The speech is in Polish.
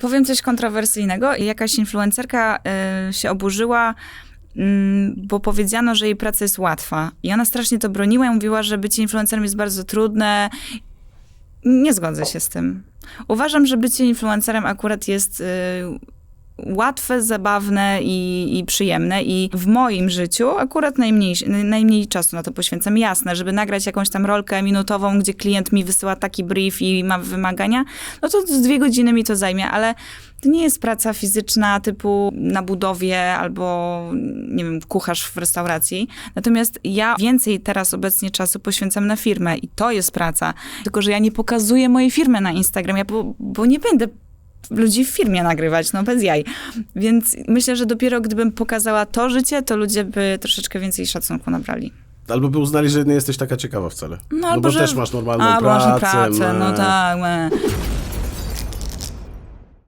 Powiem coś kontrowersyjnego. Jakaś influencerka y, się oburzyła, mm, bo powiedziano, że jej praca jest łatwa. I ona strasznie to broniła i mówiła, że bycie influencerem jest bardzo trudne. Nie zgodzę się z tym. Uważam, że bycie influencerem akurat jest y, łatwe, zabawne i, i przyjemne. I w moim życiu akurat najmniej, najmniej czasu na to poświęcam. Jasne, żeby nagrać jakąś tam rolkę minutową, gdzie klient mi wysyła taki brief i ma wymagania, no to z dwie godziny mi to zajmie, ale to nie jest praca fizyczna typu na budowie albo, nie wiem, kucharz w restauracji. Natomiast ja więcej teraz obecnie czasu poświęcam na firmę i to jest praca. Tylko, że ja nie pokazuję mojej firmy na Instagramie, bo, bo nie będę ludzi w firmie nagrywać, no bez jaj. Więc myślę, że dopiero gdybym pokazała to życie, to ludzie by troszeczkę więcej szacunku nabrali. Albo by uznali, że nie jesteś taka ciekawa wcale. No, No, albo bo że- też masz normalną A, bo masz pracę. pracę, no tak. me.